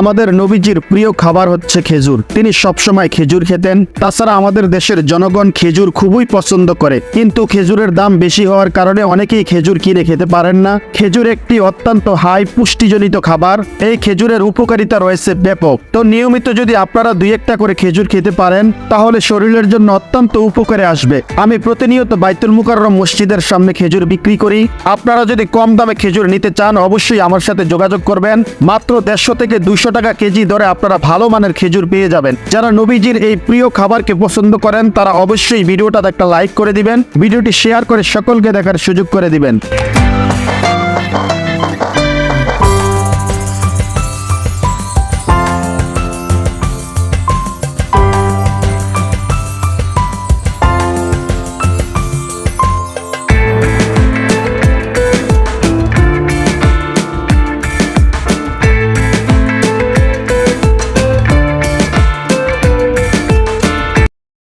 আমাদের নবীজির প্রিয় খাবার হচ্ছে খেজুর। তিনি সবসময় খেজুর খেতেন। তাছাড়া আমাদের দেশের জনগণ খেজুর খুবই পছন্দ করে। কিন্তু খেজুরের দাম বেশি হওয়ার কারণে অনেকেই খেজুর কিনে খেতে পারেন না। খেজুর একটি অত্যন্ত হাই পুষ্টিজনিত খাবার। এই খেজুরের উপকারিতা রয়েছে ব্যাপক। তো নিয়মিত যদি আপনারা দুই একটা করে খেজুর খেতে পারেন, তাহলে শরীরের জন্য অত্যন্ত উপকারে আসবে। আমি প্রতিনিয়ত বাইতুল মুকাররম মসজিদের সামনে খেজুর বিক্রি করি। আপনারা যদি কম দামে খেজুর নিতে চান, অবশ্যই আমার সাথে যোগাযোগ করবেন। মাত্র দেড়শো থেকে দুইশো টাকা কেজি দরে আপনারা ভালো মানের খেজুর পেয়ে যাবেন। যারা নবীজির এই প্রিয় খাবারকে পছন্দ করেন, তারা অবশ্যই ভিডিওটাতে একটা লাইক করে দিবেন। ভিডিওটি শেয়ার করে সকলকে দেখার সুযোগ করে দিবেন।